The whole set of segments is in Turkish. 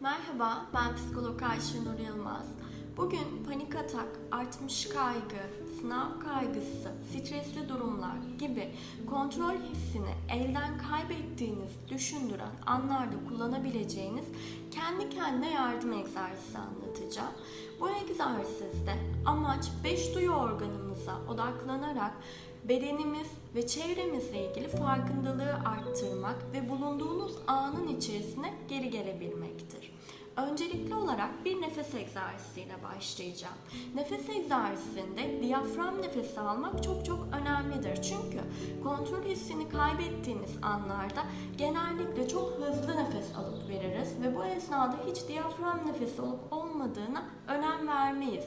Merhaba, ben psikolog Ayşe Yılmaz. Bugün panik atak, artmış kaygı, sınav kaygısı, stresli durumlar gibi kontrol hissini elden kaybettiğiniz düşündüren anlarda kullanabileceğiniz kendi kendine yardım egzersizi anlatacağım. Bu egzersizde amaç 5 duyu organımıza odaklanarak bedenimiz ve çevremizle ilgili farkındalığı arttırmak ve bulunduğunuz anın içerisine geri gelebilmektir. Öncelikli olarak bir nefes egzersiziyle başlayacağım. Nefes egzersizinde diyafram nefesi almak çok çok önemlidir. Çünkü kontrol hissini kaybettiğimiz anlarda genellikle çok hızlı nefes alıp veririz ve bu esnada hiç diyafram nefesi olup olmadığına önem vermeyiz.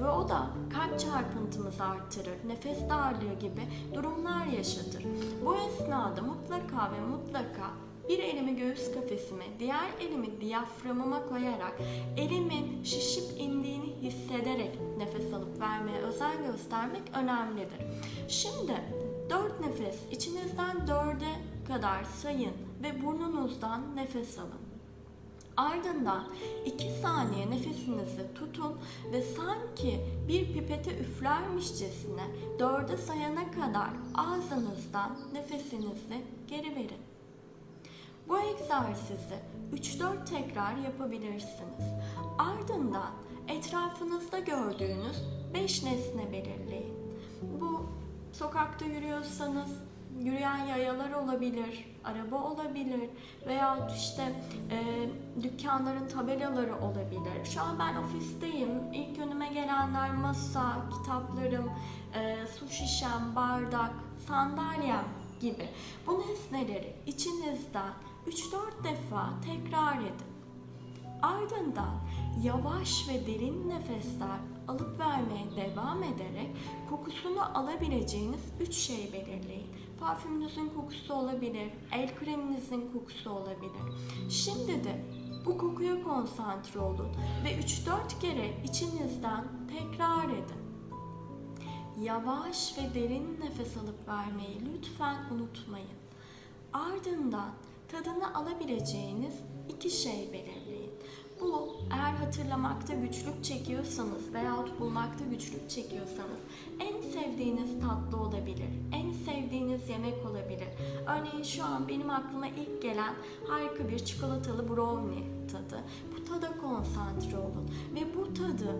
Ve o da kalp çarpıntımızı arttırır, nefes darlığı gibi durumlar yaşatır. Bu esnada mutlaka ve mutlaka bir elimi göğüs kafesime, diğer elimi diyaframıma koyarak elimin şişip indiğini hissederek nefes alıp vermeye özen göstermek önemlidir. Şimdi dört nefes içinizden dörde kadar sayın ve burnunuzdan nefes alın. Ardından 2 saniye nefesinizi tutun ve sanki bir pipete üflermişçesine dörde sayana kadar ağzınızdan nefesinizi geri verin. Bu egzersizi 3-4 tekrar yapabilirsiniz. Ardından etrafınızda gördüğünüz 5 nesne belirleyin. Bu sokakta yürüyorsanız yürüyen yayalar olabilir, araba olabilir veya işte e, dükkanların tabelaları olabilir. Şu an ben ofisteyim. İlk önüme gelenler masa, kitaplarım, e, su şişem, bardak, sandalyem gibi. Bu nesneleri içinizden 3-4 defa tekrar edin. Ardından yavaş ve derin nefesler alıp vermeye devam ederek kokusunu alabileceğiniz 3 şey belirleyin. Parfümünüzün kokusu olabilir, el kreminizin kokusu olabilir. Şimdi de bu kokuya konsantre olun ve 3-4 kere içinizden tekrar edin. Yavaş ve derin nefes alıp vermeyi lütfen unutmayın. Ardından tadını alabileceğiniz iki şey belirleyin. Bu eğer hatırlamakta güçlük çekiyorsanız veyahut bulmakta güçlük çekiyorsanız en sevdiğiniz tatlı olabilir, en sevdiğiniz yemek olabilir. Örneğin şu an benim aklıma ilk gelen harika bir çikolatalı brownie tadı. Bu tada konsantre olun ve bu tadı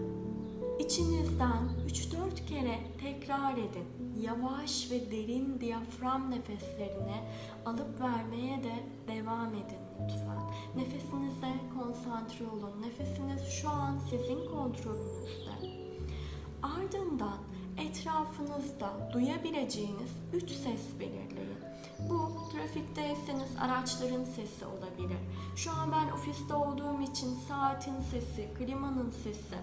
İçinizden 3-4 kere tekrar edin. Yavaş ve derin diyafram nefeslerini alıp vermeye de konsantre olun. Nefesiniz şu an sizin kontrolünüzde. Ardından etrafınızda duyabileceğiniz 3 ses belirleyin. Bu trafikteyseniz araçların sesi olabilir. Şu an ben ofiste olduğum için saatin sesi, klimanın sesi,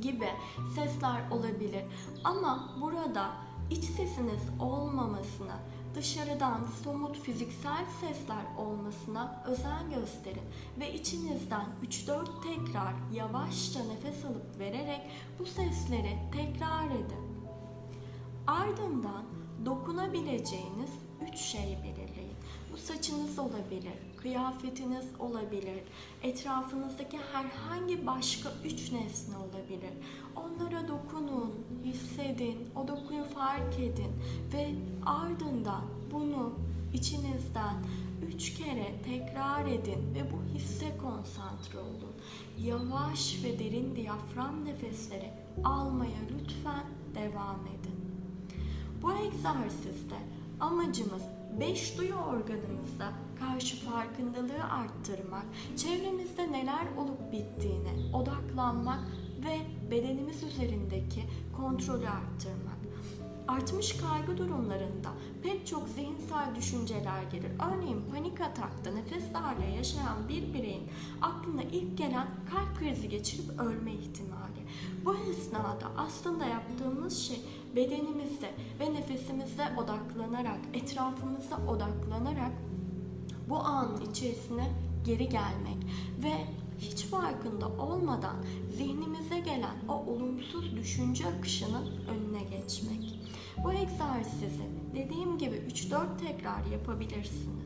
gibi sesler olabilir. Ama burada iç sesiniz olmamasına, dışarıdan somut fiziksel sesler olmasına özen gösterin ve içinizden 3-4 tekrar yavaşça nefes alıp vererek bu sesleri tekrar edin. Ardından dokunabileceğiniz 3 şey belirleyin. Bu saçınız olabilir, kıyafetiniz olabilir, etrafınızdaki herhangi başka üç nesne olabilir. Onlara dokunun, hissedin, o dokuyu fark edin ve ardından bunu içinizden üç kere tekrar edin ve bu hisse konsantre olun. Yavaş ve derin diyafram nefesleri almaya lütfen devam edin. Bu egzersizde amacımız beş duyu organımıza karşı farkındalığı arttırmak, çevremizde neler olup bittiğine odaklanmak ve bedenimiz üzerindeki kontrolü arttırmak. Artmış kaygı durumlarında pek çok zihinsel düşünceler gelir. Örneğin panik atakta nefes darlığı yaşayan bir bireyin aklına ilk gelen kalp krizi geçirip ölme ihtimali. Bu esnada aslında yaptığımız şey bedenimizde ve nefesimize odaklanarak, etrafımıza odaklanarak bu anın içerisine geri gelmek ve hiç farkında olmadan zihnimize gelen o olumsuz düşünce akışının önüne geçmek. Bu egzersizi dediğim gibi 3-4 tekrar yapabilirsiniz.